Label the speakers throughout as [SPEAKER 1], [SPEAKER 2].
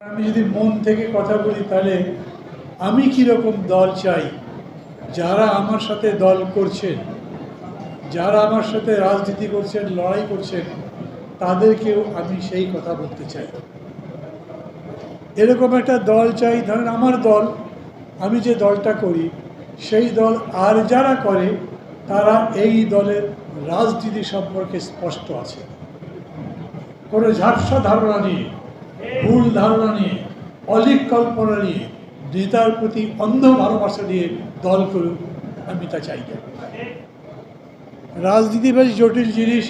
[SPEAKER 1] আমি যদি মন থেকে কথা বলি তাহলে আমি কীরকম দল চাই? যারা আমার সাথে দল করছেন যারা আমার সাথে রাজনীতি করছেন, লড়াই করছেন, তাদেরকেও আমি সেই কথা বলতে চাই। এরকম একটা দল চাই, ধরেন আমার দল, আমি যে দলটা করি, সেই দল আর যারা করে, তারা এই দলের রাজনীতি সম্পর্কে স্পষ্ট আছে। কোনো ঝাপসা ধারণা নিয়ে ভুল ধারণা নিয়ে, অলিক কল্পনা নিয়ে নেতার প্রতি অন্ধ ভালোবাসা নিয়ে দল করুক, আমি তা চাই না। রাজনীতি বেশ জটিল জিনিস,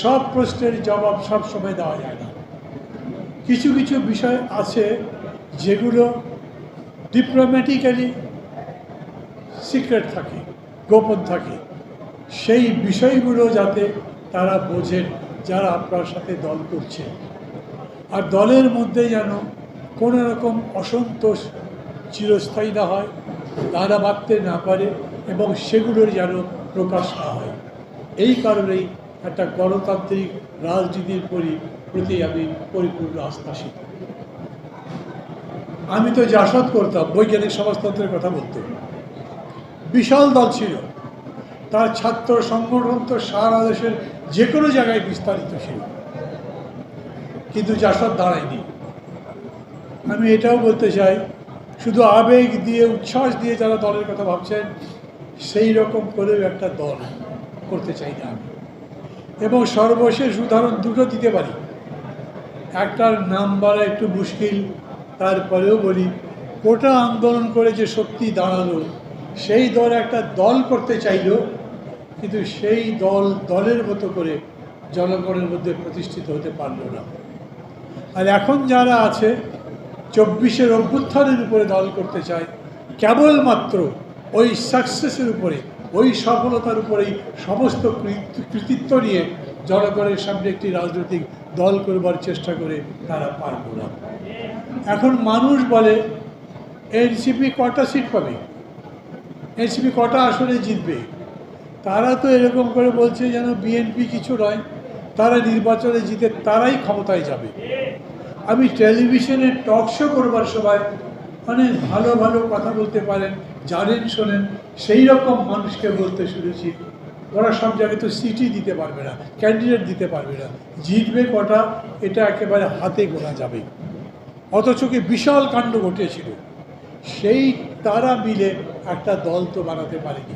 [SPEAKER 1] সব প্রশ্নের জবাব সব সময় দেওয়া যায় না। কিছু কিছু বিষয় আছে যেগুলো ডিপ্লোম্যাটিক্যালি সিক্রেট থাকে, গোপন থাকে। সেই বিষয়গুলো যাতে তারা বোঝেন, যারা আপনার সাথে দল করছে। আর দলের মধ্যে যেন কোনো রকম অসন্তোষ চিরস্থায়ী না হয় তারা বাঁধতে না পারে এবং সেগুলোর যেন প্রকাশ না হয়। এই কারণেই একটা গণতান্ত্রিক রাজনীতির পরি প্রতি আমি পরিপূর্ণ আস্থাশীল। আমি তো জাসদ করতাম, বৈজ্ঞানিক সমাজতন্ত্রের কথা বলতো। বিশাল দল ছিল। তার ছাত্র সংগঠন তো সারা দেশের যে কোনো জায়গায় বিস্তারিত ছিল। কিন্তু জাসদ দাঁড়ায়নি। আমি এটাও বলতে চাই, শুধু আবেগ দিয়ে, উচ্ছ্বাস দিয়ে যারা দলের কথা ভাবছেন, সেই রকম করেও একটা দল করতে চাই না আমি। এবং সর্বশেষ উদাহরণ দুটো দিতে পারি। একটার নাম বলা একটু মুশকিল, তারপরেও বলি কোটা আন্দোলন করে যে শক্তি দাঁড়াল, সেই দল একটা দল করতে চাইল, কিন্তু সেই দল দলের মতো করে জনগণের মধ্যে প্রতিষ্ঠিত হতে পারল না। আর এখন যারা আছে, চব্বিশের অভ্যুত্থানের উপরে দল করতে চায়, কেবলমাত্র ওই সাকসেসের উপরে, ওই সফলতার উপরেই সমস্ত কৃতিত্ব নিয়ে জনগণের সামনে একটি রাজনৈতিক দল করবার চেষ্টা করে তারা পারল না। এখন মানুষ বলে, এনসিপি কটা সিট পাবে? এনসিপি কটা আসনে জিতবে? তারা তো এরকম করে বলছে যেন বিএনপি কিছু নয়। তারা নির্বাচনে জিতে তারাই ক্ষমতায় যাবে। আমি টেলিভিশনে টক শো করবার সময় অনেক ভালো ভালো কথা বলতে পারেন, জানেন, শোনেন, সেই রকম মানুষকে বলতে শুনেছি। ওরা সব জায়গায় তো সিটি দিতে পারবে না, ক্যান্ডিডেট দিতে পারবে না। জিতবে কটা, এটা একেবারে হাতে গোনা যাবে। অথচ কি বিশাল কাণ্ড ঘটিয়েছিল সেই তারা মিলে একটা দল তো বানাতে পারেনি।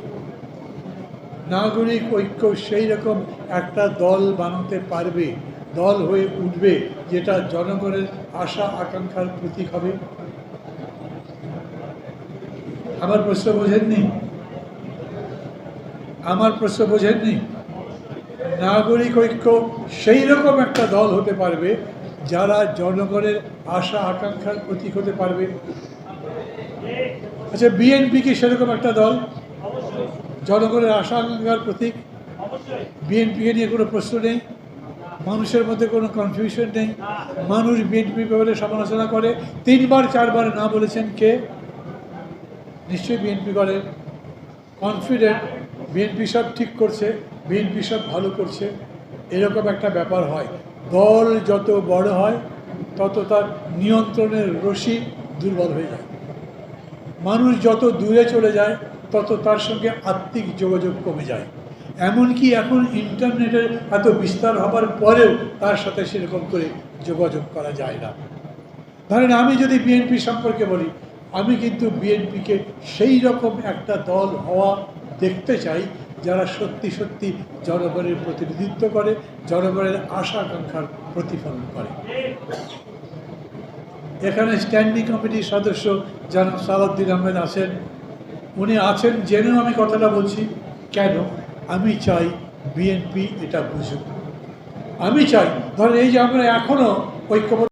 [SPEAKER 1] নাগরিক ঐক্য সেই রকম একটা দল বানাতে পারবে, দল হয়ে উঠবে, যেটা জনগণের আশা আকাঙ্ক্ষার প্রতীক হবে? আমার প্রশ্ন বোঝেননি? আমার প্রশ্ন বোঝেননি? নাগরিক ঐক্য সেই রকম একটা দল হতে পারবে, যারা জনগণের আশা আকাঙ্ক্ষার প্রতীক হতে পারবে? আচ্ছা বিএনপি কি সেরকম একটা দল? জনগণের আশা আকাঙ্ক্ষার প্রতীক? বিএনপিকে নিয়ে কোনো প্রশ্ন নেই, মানুষের মধ্যে কোনো কনফিউশন নেই, মানুষ বিএনপি ব্যাপারে সমালোচনা করে, তিনবার, চারবার না বলেছেন কে? নিশ্চয়ই বিএনপি করে। কনফিডেন্ট বিএনপি সব ঠিক করছে, বিএনপি সব ভালো করছে। এরকম একটা ব্যাপার হয়। দল যত বড় হয়, তত তার নিয়ন্ত্রণের রশি দুর্বল হয়ে যায়। মানুষ যত দূরে চলে যায়, তত তার সঙ্গে আত্মিক যোগাযোগ কমে যায়। এমনকি এখন ইন্টারনেটের এত বিস্তার হবার পরেও তার সাথে সেরকম করে যোগাযোগ করা যায় না। ধরেন আমি যদি বিএনপি সম্পর্কে বলি, আমি কিন্তু বিএনপিকে সেই রকম একটা দল হওয়া দেখতে চাই, যারা সত্যি সত্যি জনগণের প্রতিনিধিত্ব করে, জনগণের আশা আকাঙ্ক্ষার প্রতিফলন করে। এখানে স্ট্যান্ডিং কমিটির সদস্য জনাব সালাউদ্দিন আহমেদ আছেন। উনি আছেন, জেনেও আমি কথাটা বলছি। কেন? আমি চাই বিএনপি এটা বুঝুক। আমি চাই। ধরেন এই যে আমরা এখনও ঐক্যবদ্ধ